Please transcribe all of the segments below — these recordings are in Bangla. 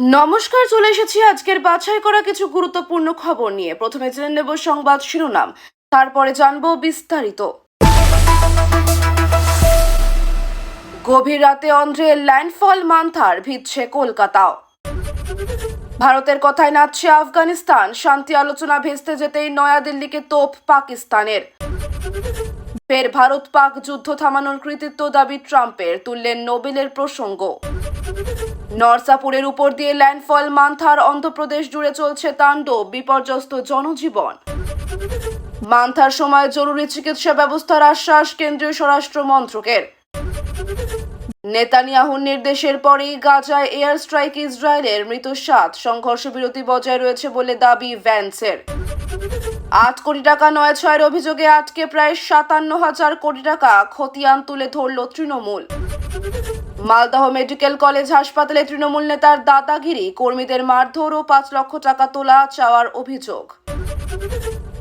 নমস্কার, চলে এসেছি আজকের বাছাই করা কিছু গুরুত্বপূর্ণ খবর নিয়ে। প্রথমে জেনে নেব সংবাদ শিরোনাম, তারপরে জানব বিস্তারিত। গভীর রাতে অন্ধ্রের ল্যান্ডফল মান্থার, ভিজছে কলকাতাও। ভারতের কথায় নাচছে আফগানিস্তান, শান্তি আলোচনা ভেস্তে যেতেই নয়াদিল্লিকে তোপ পাকিস্তানের। ফের ভারত পাক যুদ্ধ থামানোর কৃতিত্ব দাবি ট্রাম্পের, তুললেন নোবেলের প্রসঙ্গ। নরসাপুরের উপর দিয়ে ল্যান্ডফল মান্থার অন্ধ্রপ্রদেশ জুড়ে চলছে তাণ্ডব, বিপর্যস্ত জনজীবন। মান্থার সময় জরুরি চিকিৎসা ব্যবস্থার আশ্বাস কেন্দ্রীয় স্বরাষ্ট্র মন্ত্রকের। নেতানিয়াহুর নির্দেশের পরেই গাজায় এয়ার স্ট্রাইক ইসরায়েলের মৃত সাত সংঘর্ষ বিরতি বজায় রয়েছে বলে দাবি ভ্যান্সের। আট কোটি টাকা নয় ছয়ের অভিযোগে আটকে প্রায় সাতান্ন হাজার কোটি টাকা খতিয়ান তুলে ধরল তৃণমূল। মালদহ মেডিকেল কলেজ হাসপাতালে তৃণমূল নেতার দাদাগিরি, কর্মীদের মারধর ও পাঁচ লক্ষ টাকা তোলা চাওয়ার অভিযোগ।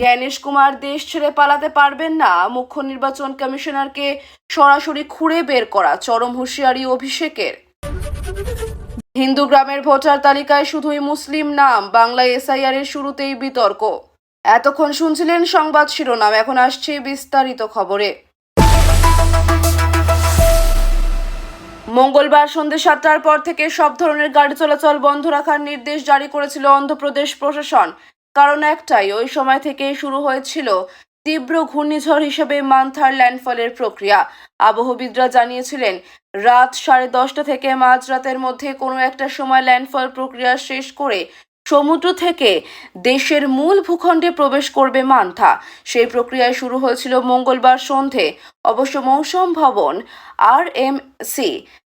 জ্ঞানেশ কুমার দেশ ছেড়ে পালাতে পারবেন না। মুখ্য নির্বাচন কমিশনারকে সরাসরি খুঁড়ে বের করা চরম হুঁশিয়ারি অভিষেকের। হিন্দু গ্রামের ভোটার তালিকায় শুধুই মুসলিম নাম, বাংলা এসআইআর এর শুরুতেই বিতর্ক। এতক্ষণ শুনছিলেন সংবাদ শিরোনাম, এখন আসছে বিস্তারিত খবরে। মঙ্গলবার সন্ধ্যে সাতটার পর থেকে সব ধরনের গাড়ি চলাচল বন্ধ রাখার নির্দেশ জারি করেছিল অন্ধ্রপ্রদেশ প্রশাসন। কারণ একটাই, ওই সময় থেকেই শুরু হয়েছিল তীব্র ঘূর্ণিঝড় হিসেবে মান্থার ল্যান্ডফলের প্রক্রিয়া। আবহবিদরা জানিয়েছিলেন, রাত সাড়ে দশটা থেকে মাঝরাতের মধ্যে কোনো একটা সময় ল্যান্ডফল প্রক্রিয়া শেষ করে সমুদ্র থেকে দেশের মূল ভূখণ্ডে প্রবেশ করবে মান্থা। সেই প্রক্রিয়ায় শুরু হয়েছিল মঙ্গলবার সন্ধে। অবশ্য মৌসুম ভবন আর এম সি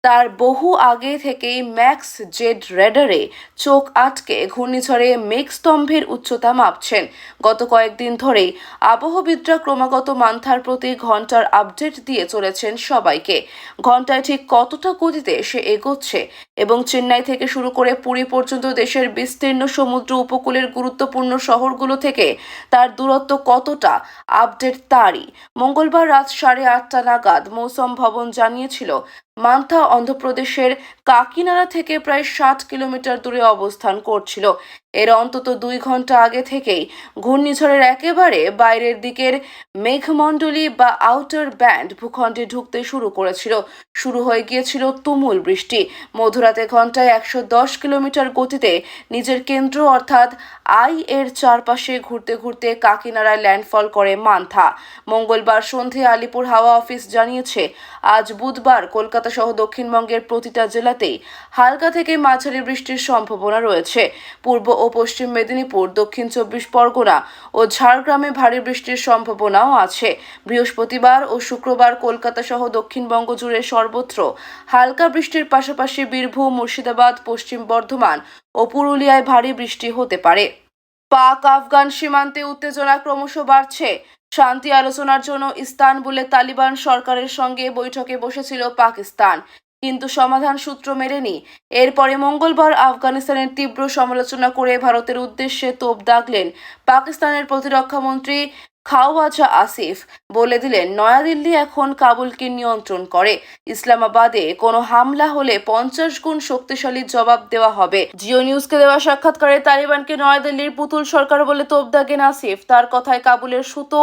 তার বহু আগে থেকেই ম্যাক্স জেড রেডারে চোখ আটকে ঘূর্ণিঝড়ে মেঘস্তম্ভের উচ্চতা মাপছেন। গত কয়েকদিন ধরেই আবহবিদরা ক্রমাগত মান্থার প্রতি ঘণ্টার আপডেট দিয়ে চলেছেন সবাইকে। ঘন্টায় ঠিক কতটা গতিতে সে এগোচ্ছে এবং চেন্নাই থেকে শুরু করে পুরী পর্যন্ত দেশের বিস্তীর্ণ সমুদ্র উপকূলের গুরুত্বপূর্ণ শহরগুলো থেকে তার দূরত্ব কতটা আপডেট তারই। মঙ্গলবার রাত সাড়ে আটটা নাগাদ মৌসম ভবন জানিয়েছিল মান্থা অন্ধ্রপ্রদেশের কাকিনাড়া থেকে প্রায় ষাট কিলোমিটার দূরে অবস্থান করছিল। এর অন্তত দুই ঘণ্টা আগে থেকেই ঘূর্ণিঝড়ের একেবারে বাইরের দিকের মেঘমণ্ডলী বা আউটার ব্যান্ড ভূখণ্ডে ঢুকতে শুরু করেছিল। শুরু হয়ে গিয়েছিল তুমুল বৃষ্টি। মধুরাতে ঘন্টায় একশো দশ কিলোমিটার গতিতে নিজের কেন্দ্র অর্থাৎ আই এর চারপাশে ঘুরতে ঘুরতে কাকিনাড়ায় ল্যান্ডফল করে মান্থা। মঙ্গলবার সন্ধে আলিপুর হাওয়া অফিস জানিয়েছে, আজ বুধবার কলকাতা সহ দক্ষিণবঙ্গের প্রতিটা জেলাতেই হালকা থেকে মাঝারি বৃষ্টির সম্ভাবনা রয়েছে। পূর্ব পশ্চিম মেদিনীপুর, দক্ষিণ চব্বিশ পরগনা ও ঝাড়গ্রামে ভারী বৃষ্টির সম্ভাবনাও আছে। বৃহস্পতিবার ও শুক্রবার কলকাতা সহ দক্ষিণবঙ্গ জুড়ে সর্বত্র হালকা বৃষ্টির পাশাপাশি বীরভূম, মুর্শিদাবাদ, পশ্চিম বর্ধমান ও পুরুলিয়ায় ভারী বৃষ্টি হতে পারে। পাক, আফগান সীমান্তে উত্তেজনা ক্রমশ বাড়ছে। শান্তি আলোচনার জন্য ইস্তানবুলে তালিবান সরকারের সঙ্গে বৈঠকে বসেছিল পাকিস্তান। কিন্তু সমাধান সূত্র মেলেনি এরপরে মঙ্গলবার আফগানিস্তানের তীব্র সমালোচনা করে ভারতের উদ্দেশ্যে তোপ দাগলেন পাকিস্তানের প্রতিরক্ষা মন্ত্রী খাওয়াজা আসিফ। বলে দিলেন, নয়াদিল্লি এখন কাবুলকে নিয়ন্ত্রণ করে। ইসলামাবাদে কোনো হামলা হলে পঞ্চাশ গুণ শক্তিশালী জবাব দেওয়া হবে। জিও নিউজকে দেওয়া সাক্ষাৎকারে তালিবানকে নয়াদিল্লির পুতুল সরকার বলে তোপ দাগেন আসিফ। তার কথায় কাবুলের সুতো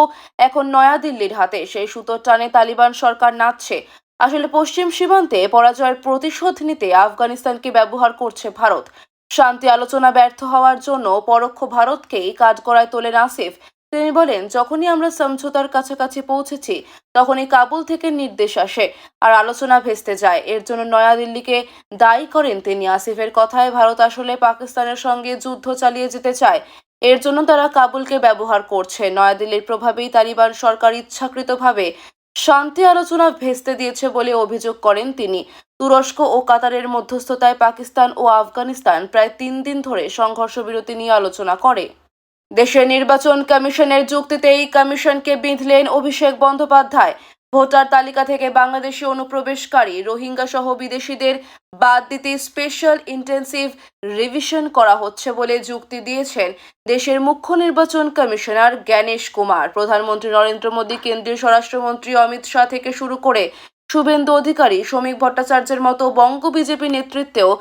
এখন নয়াদিল্লির হাতে। সেই সুতোর টানে তালিবান সরকার নাচছে। আসলে পশ্চিম সীমান্তে পরাজয়ের প্রতিশোধ নিতে আফগানিস্তানকে ব্যবহার করছে ভারত? শান্তি আলোচনা ব্যর্থ হওয়ার জন্য পরোক্ষ ভারতকেই কাঠগড়ায় তোলেন আসিফ তিনি বলেন, যখনই আমরা সমঝোতার কাছাকাছি পৌঁছেছি, তখনই কাবুল থেকে নির্দেশ আসে আর আলোচনা ভেস্তে যায়। এর জন্য নয়াদিল্লিকে দায়ী করেন তিনি। আসিফের কথায় ভারত আসলে পাকিস্তানের সঙ্গে যুদ্ধ চালিয়ে যেতে চায়। এর জন্য তারা কাবুলকে ব্যবহার করছে। নয়াদিল্লির প্রভাবেই তালিবান সরকার ইচ্ছাকৃতভাবে শান্তি আলোচনা ভেস্তে দিয়েছে বলে অভিযোগ করেন তিনি। তুরস্ক ও কাতারের মধ্যস্থতায় পাকিস্তান ও আফগানিস্তান প্রায় তিন দিন ধরে সংঘর্ষ বিরতি নিয়ে আলোচনা করে। দেশের নির্বাচন কমিশনের যুক্তিতে এই কমিশনকে বিঁধলেন অভিষেক বন্দ্যোপাধ্যায়। ভোটার তালিকা থেকে বাংলাদেশি অনুপ্রবেশকারী রোহিঙ্গা সহ বিদেশিদের বাদ দিতে স্পেশাল ইন্টেন্সিভ রিভিশন করা হচ্ছে বলে যুক্তি দিয়েছেন দেশের মুখ্য নির্বাচন কমিশনার জ্ঞানেশ কুমার। প্রধানমন্ত্রী নরেন্দ্র মোদী, কেন্দ্রীয় স্বরাষ্ট্রমন্ত্রী অমিত শাহ থেকে শুরু করে শুভেন্দু অধিকারী, শ্রমিক ভট্টাচার্যের মতো বঙ্গ বিজেপি নেতৃত্বেও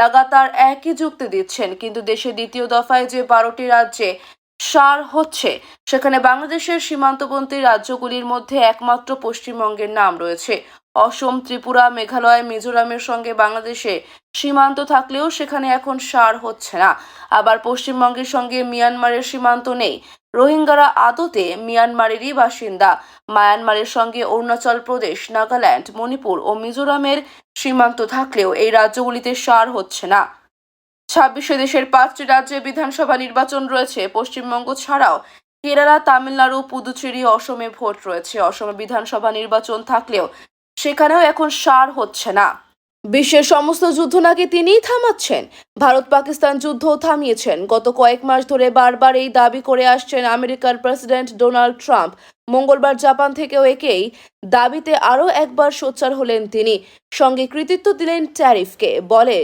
লাগাতার একই যুক্তি দিচ্ছেন। কিন্তু দেশের দ্বিতীয় দফায় যে বারোটি রাজ্যে সার হচ্ছে। সেখানে বাংলাদেশের সীমান্তবর্তী রাজ্যগুলির মধ্যে একমাত্র পশ্চিমবঙ্গের নাম রয়েছে। অসম, ত্রিপুরা, মেঘালয়, মিজোরামের সঙ্গে বাংলাদেশে সীমান্ত থাকলেও সেখানে এখন সার হচ্ছে না। আবার পশ্চিমবঙ্গের সঙ্গে মিয়ানমারের সীমান্ত নেই। রোহিঙ্গারা আদতে মিয়ানমারেরই বাসিন্দা। মায়ানমারের সঙ্গে অরুণাচল প্রদেশ, নাগাল্যান্ড, মণিপুর ও মিজোরামের সীমান্ত থাকলেও এই রাজ্যগুলিতে সার হচ্ছে না। ছাব্বিশে দেশের পাঁচটি রাজ্যে বিধানসভা নির্বাচন রয়েছে। পশ্চিমবঙ্গ ছাড়াও কেরালা, তামিলনাড়ু, পুদুচেরি, অসমে ভোট রয়েছে। অসমে বিধানসভা নির্বাচন থাকলেও সেখানেও এখন সার হচ্ছে না। বিশ্বের সমস্ত যুদ্ধ নাকি তিনিই থামাচ্ছেন? ভারত পাকিস্তান যুদ্ধ থামিয়েছেন। গত কয়েক মাস ধরে বারবার এই দাবি করে আসছেন আমেরিকার প্রেসিডেন্ট ডোনাল্ড ট্রাম্প। মঙ্গলবার জাপান থেকেও একেই দাবিতে আরও একবার সোচ্চার হলেন তিনি। সঙ্গে কৃতিত্ব দিলেন ট্যারিফকে। বলে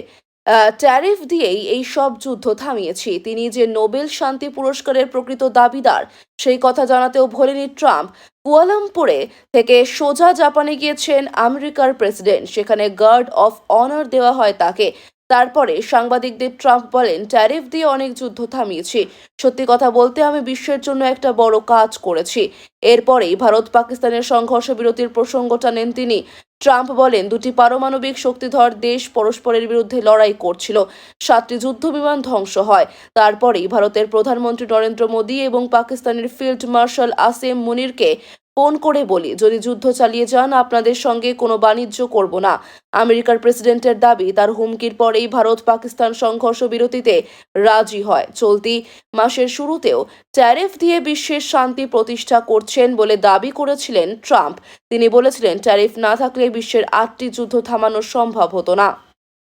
ট্যারিফ দিয়েই এই সব যুদ্ধ থামিয়েছি। তিনি যে নোবেল শান্তি পুরস্কারের প্রকৃত দাবিদার, সেই কথা জানাতেও ভোলেনি ট্রাম্প। কুয়ালামপুরে থেকে সোজা জাপানে গিয়েছেন আমেরিকার প্রেসিডেন্ট। সেখানে গার্ড অফ অনার দেওয়া হয় তাকে। তারপরে সাংবাদিকদের ট্রাম্প বলেন, ট্যারিফ দিয়ে অনেক যুদ্ধ থামিয়েছি। সত্যি কথা বলতে আমি বিশ্বের জন্য একটা বড় কাজ করেছি। এরপরেই ভারত পাকিস্তানের সংঘর্ষ বিরতির প্রসঙ্গ টানেন তিনি। ট্রাম্প বলেন, দুটি পারমাণবিক শক্তিধর দেশ পরস্পরের বিরুদ্ধে লড়াই করছিল। সাতটি যুদ্ধ বিমান ধ্বংস হয়। তারপরেই ভারতের প্রধানমন্ত্রী নরেন্দ্র মোদী এবং পাকিস্তানের ফিল্ড মার্শাল আসেম মুনিরকে ফোন করে বলি, যদি যুদ্ধ চালিয়ে যান, আপনাদের সঙ্গে কোনো বাণিজ্য করব না। আমেরিকার প্রেসিডেন্টের দাবি, তার হুমকির পরেই ভারত পাকিস্তান সংঘর্ষ বিরতিতে রাজি হয়। চলতি মাসের শুরুতেও ট্যারিফ দিয়ে বিশ্বের শান্তি প্রতিষ্ঠা করছেন বলে দাবি করেছিলেন ট্রাম্প। তিনি বলেছিলেন, ট্যারিফ না থাকলে বিশ্বের আটটি যুদ্ধ থামানো সম্ভব হতো না।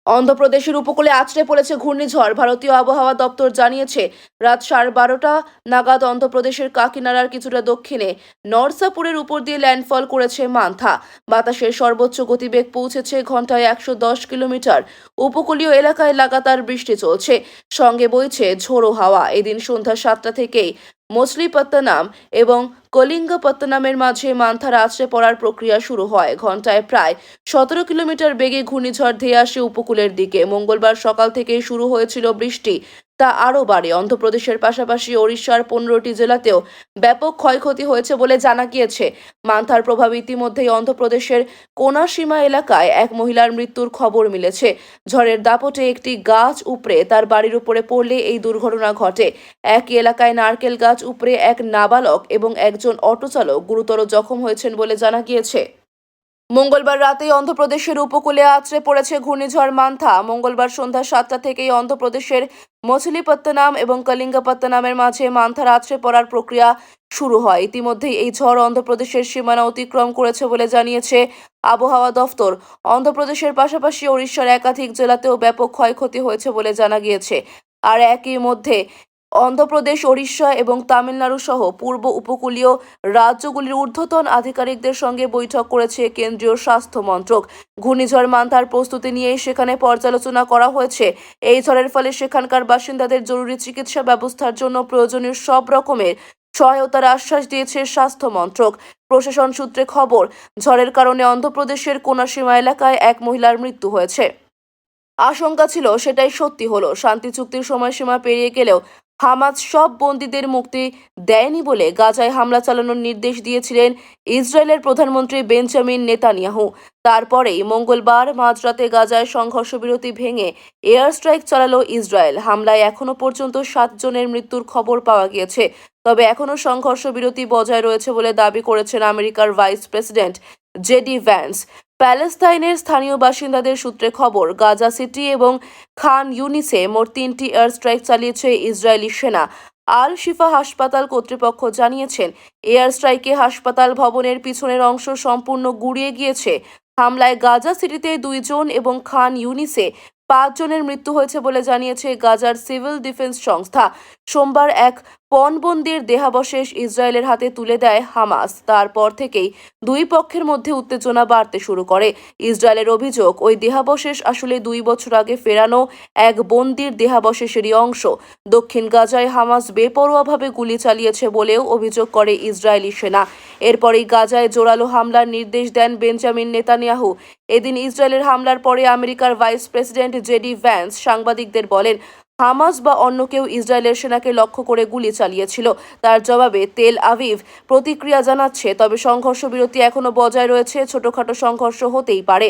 অন্ধ্রপ্রদেশের উপকূলে আছড়ে পড়েছে ঘূর্ণিঝড়। ভারতীয় আবহাওয়া দপ্তর জানিয়েছে, রাত সাড়ে বারোটা নাগাদ অন্ধ্রপ্রদেশের কাকিনাড়ার কিছুটা দক্ষিণে নরসাপুরের উপর দিয়ে ল্যান্ডফল করেছে মান্থা। বাতাসের সর্বোচ্চ গতিবেগ পৌঁছেছে ঘন্টায় একশো দশ কিলোমিটার। উপকূলীয় এলাকায় লাগাতার বৃষ্টি চলছে। সঙ্গে বইছে ঝোড়ো হাওয়া। এদিন সন্ধ্যা সাতটা থেকেই মছলিপত্তনম এবং কলিঙ্গপত্তনমের মাঝে মান্থার আছড়ে পড়ার প্রক্রিয়া শুরু হয়। ঘন্টায় প্রায় সতেরো কিলোমিটার বেগে ঘূর্ণিঝড় ধেয়ে আসে উপকূলের দিকে। মঙ্গলবার সকাল থেকেই শুরু হয়েছিল বৃষ্টি। তা আরও বাড়ে। অন্ধ্রপ্রদেশের পাশাপাশি ওড়িশার পনেরোটি জেলাতেও ব্যাপক ক্ষয়ক্ষতি হয়েছে বলে জানা গিয়েছে। মান্থার প্রভাব ইতিমধ্যেই অন্ধ্রপ্রদেশের কোনাসীমা এলাকায় এক মহিলার মৃত্যুর খবর মিলেছে। ঝড়ের দাপটে একটি গাছ উপড়ে তার বাড়ির উপরে পড়লে এই দুর্ঘটনা ঘটে। একই এলাকায় নারকেল গাছ উপড়ে এক নাবালক এবং একজন অটোচালক গুরুতর জখম হয়েছেন বলে জানা গিয়েছে। মঙ্গলবার রাতেই অন্ধ্রপ্রদেশের উপকূলে আছড়ে পড়েছে ঘূর্ণিঝড় মান্থা। মঙ্গলবার সন্ধ্যা সাতটা থেকেই অন্ধ্রপ্রদেশের মছলিপত্তনম এবং কলিঙ্গাপত্তনামের মাঝে মান্থার আছড়ে পড়ার প্রক্রিয়া শুরু হয়। ইতিমধ্যেই এই ঝড় অন্ধ্রপ্রদেশের সীমানা অতিক্রম করেছে বলে জানিয়েছে আবহাওয়া দফতর। অন্ধ্রপ্রদেশের পাশাপাশি ওড়িশার একাধিক জেলাতেও ব্যাপক ক্ষয়ক্ষতি হয়েছে বলে জানা গিয়েছে। আর একই মধ্যে অন্ধ্রপ্রদেশ, ওড়িশা এবং তামিলনাড়ু সহ পূর্ব উপকূলীয় রাজ্যগুলির ঊর্ধ্বতন আধিকারিকদের সঙ্গে বৈঠক করেছে কেন্দ্রীয় স্বাস্থ্য মন্ত্রক। ঘূর্ণিঝড় মান্থার প্রস্তুতি নিয়ে সেখানে পর্যালোচনা করা হয়েছে। এই ঝড়ের ফলে সেখানকার বাসিন্দাদের জরুরি চিকিৎসা ব্যবস্থার জন্য প্রয়োজনীয় সব রকমের সহায়তার আশ্বাস দিয়েছে স্বাস্থ্য মন্ত্রক। প্রশাসন সূত্রে খবর, ঝড়ের কারণে অন্ধ্রপ্রদেশের কোনাসীমা এলাকায় এক মহিলার মৃত্যু হয়েছে। আশঙ্কা ছিল সেটাই সত্যি হলো। শান্তি চুক্তির সময়সীমা পেরিয়ে গেলেও হামাজ সব বন্দীদের মুক্তি দেয়নি বলে গাজায় হামলা চালানোর নির্দেশ দিয়েছিলেন ইসরায়েলের প্রধানমন্ত্রী বেঞ্জামিন নেতানিয়াহু। তারপরেই মঙ্গলবার মাঝরাতে গাজায় সংঘর্ষ বিরতি ভেঙে এয়ার স্ট্রাইক চালালো ইসরায়েল। হামলায় এখনও পর্যন্ত সাত জনের মৃত্যুর খবর পাওয়া গিয়েছে। তবে এখনও সংঘর্ষ বিরতি বজায় রয়েছে বলে দাবি করেছেন আমেরিকার ভাইস প্রেসিডেন্ট জেডি ভ্যান্স। প্যালেস্তাইনের স্থানীয় বাসিন্দাদের সূত্রে খবর, গাজা সিটি এবং খান ইউনিসে মোট তিনটি এয়ার স্ট্রাইক চালিয়েছে ইসরায়েলি সেনা। আল শিফা হাসপাতাল কর্তৃপক্ষ জানিয়েছেন এয়ার স্ট্রাইকে হাসপাতাল ভবনের পিছনের অংশ সম্পূর্ণ গুড়িয়ে গিয়েছে। হামলায় গাজা সিটিতে দুইজন এবং খান ইউনিসে পাঁচজনের মৃত্যু হয়েছে বলে জানিয়েছে গাজার সিভিল ডিফেন্স সংস্থা। সোমবার এক পণবন্দির দেহাবশেষ ইসরায়েলের হাতে তুলে দেয় হামাস। তারপর থেকেই দুই পক্ষের মধ্যে উত্তেজনা বাড়তে শুরু করে। ইসরায়েলের অভিযোগ, ওই দেহাবশেষ আসলে দুই বছর আগে ফেরানো এক বন্দির দেহাবশেষেরই অংশ। দক্ষিণ গাজায় হামাস বেপরোয়াভাবে গুলি চালিয়েছে বলেও অভিযোগ করে ইসরায়েলি সেনা। এরপরেই গাজায় জোরালো হামলার নির্দেশ দেন বেঞ্জামিন নেতানিয়াহু। এদিন ইসরায়েলের হামলার পরে আমেরিকার ভাইস প্রেসিডেন্ট জেডি ভ্যান্স সাংবাদিকদের বলেন হামাস বা অন্য কেউ ইসরায়েলের সেনাকে লক্ষ্য করে গুলি চালিয়েছিল। তার জবাবে তেল আভিভ প্রতিক্রিয়া জানাচ্ছে, তবে সংঘর্ষ বিরতি এখনও বজায় রয়েছে। ছোটখাটো সংঘর্ষ হতেই পারে।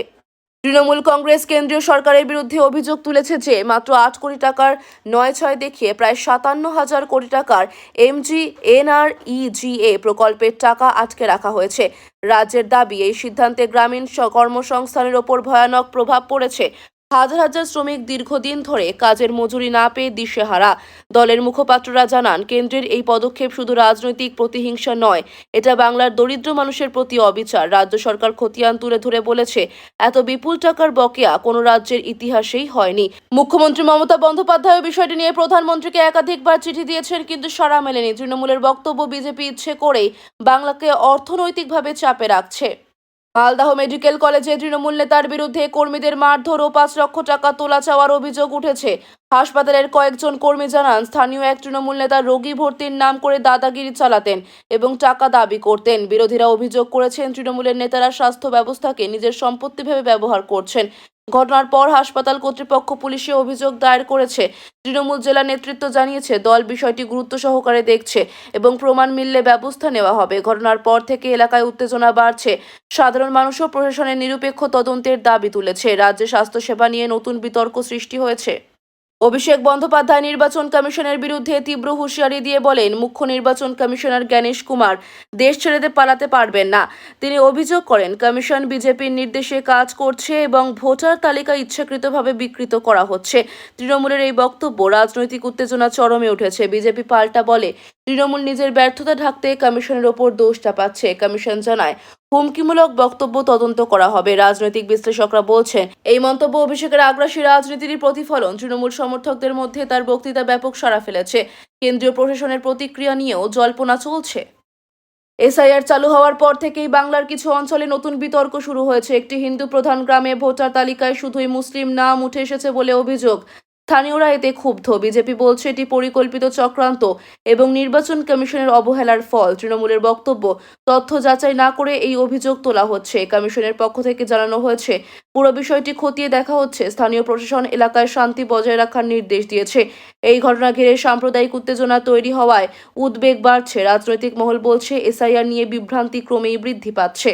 তৃণমূল কংগ্রেস কেন্দ্রীয় সরকারের বিরুদ্ধে অভিযোগ তুলেছে যে, মাত্র আট কোটি টাকার নয় ছয় দেখিয়ে প্রায় সাতান্ন হাজার কোটি টাকার এমজি, এনআরইজিএ প্রকল্পের টাকা আটকে রাখা হয়েছে। রাজ্যের দাবি, এই সিদ্ধান্তে গ্রামীণ কর্মসংস্থানের ওপর ভয়ানক প্রভাব পড়েছে। হাজার হাজার শ্রমিক দীর্ঘদিন ধরে কাজের মজুরি না পেয়ে দিশেহারা। দলের মুখপাত্ররা জানান, কেন্দ্রের এই পদক্ষেপ শুধু রাজনৈতিক প্রতিহিংসা নয়, এটা বাংলার দরিদ্র মানুষের প্রতি অবিচার। রাজ্য সরকার খতিয়ান তুলে ধরে বলেছে, এত বিপুল টাকার বকেয়া কোনো রাজ্যের ইতিহাসেই হয়নি। মুখ্যমন্ত্রী মমতা বন্দ্যোপাধ্যায় বিষয়টি নিয়ে প্রধানমন্ত্রীকে একাধিকবার চিঠি দিয়েছেন, কিন্তু সাড়া মেলেনি। তৃণমূলের বক্তব্য বিজেপি ইচ্ছে করেই বাংলাকে অর্থনৈতিকভাবে চাপে রাখছে। মালদাহ মেডিকেল কলেজে তৃণমূল নেতার বিরুদ্ধে কর্মীদের মারধর ও পাঁচ লক্ষ টাকা তোলা চাওয়ার অভিযোগ উঠেছে। হাসপাতালের কয়েকজন কর্মী জানান, স্থানীয় এক তৃণমূল নেতা রোগী ভর্তির নাম করে দাদাগিরি চালাতেন এবং টাকা দাবি করতেন। বিরোধীরা অভিযোগ করেছেন, তৃণমূলের নেতারা স্বাস্থ্য ব্যবস্থাকে নিজের সম্পত্তি ভেবে ব্যবহার করছেন। ঘটনার পর হাসপাতাল কর্তৃপক্ষ পুলিশে অভিযোগ দায়ের করেছে। তৃণমূল জেলা নেতৃত্ব জানিয়েছে, দল বিষয়টি গুরুত্ব সহকারে দেখছে এবং প্রমাণ মিললে ব্যবস্থা নেওয়া হবে। ঘটনার পর থেকে এলাকায় উত্তেজনা বাড়ছে। সাধারণ মানুষও প্রশাসনের নিরপেক্ষ তদন্তের দাবি তুলেছে। রাজ্যে স্বাস্থ্যসেবা নিয়ে নতুন বিতর্ক সৃষ্টি হয়েছে। অভিষেক বন্দ্যোপাধ্যায় নির্বাচন কমিশনের বিরুদ্ধে তীব্র হুঁশিয়ারি দিয়ে বলেন, মুখ্য নির্বাচন কমিশনার জ্ঞানেশ কুমার দেশ ছেড়েতে পালাতে পারবেন না। তিনি অভিযোগ করেন, কমিশন বিজেপির নির্দেশে কাজ করছে এবং ভোটার তালিকা ইচ্ছাকৃতভাবে বিকৃত করা হচ্ছে। তৃণমূলের এই বক্তব্য রাজনৈতিক উত্তেজনা চরমে উঠেছে। বিজেপি পাল্টা বলে, তৃণমূল নিজের ব্যর্থতা ঢাকতে কমিশনের ওপর দোষ চাপাচ্ছে। কমিশন জানায় হুমকিমূলক বক্তব্য তদন্ত করা হবে। রাজনৈতিক বিশ্লেষকরা বলছেন, এই মন্তব্য অভিষেকের আগ্রাসী রাজনীতির প্রতিফলন। তৃণমূল সমর্থকদের মধ্যে তার বক্তৃতা ব্যাপক সাড়া ফেলেছে। কেন্দ্রীয় প্রশাসনের প্রতিক্রিয়া নিয়েও জল্পনা চলছে। এসআইআর চালু হওয়ার পর থেকেই বাংলার কিছু অঞ্চলে নতুন বিতর্ক শুরু হয়েছে। একটি হিন্দু প্রধান গ্রামে ভোটার তালিকায় শুধুই মুসলিম নাম উঠে এসেছে বলে অভিযোগ। স্থানীয়রা এতে ক্ষুব্ধ। বিজেপি বলছে, এটি পরিকল্পিত চক্রান্ত এবং নির্বাচন কমিশনের অবহেলার ফল। তৃণমূলের বক্তব্য, তথ্য যাচাই না করে এই অভিযোগ তোলা হচ্ছে। কমিশনের পক্ষ থেকে জানানো হয়েছে, পুরো বিষয়টি খতিয়ে দেখা হচ্ছে। স্থানীয় প্রশাসন এলাকায় শান্তি বজায় রাখার নির্দেশ দিয়েছে। এই ঘটনা ঘিরে সাম্প্রদায়িক উত্তেজনা তৈরি হওয়ায় উদ্বেগ বাড়ছে। রাজনৈতিক মহল বলছে, এসআইআর নিয়ে বিভ্রান্তি ক্রমেই বৃদ্ধি পাচ্ছে।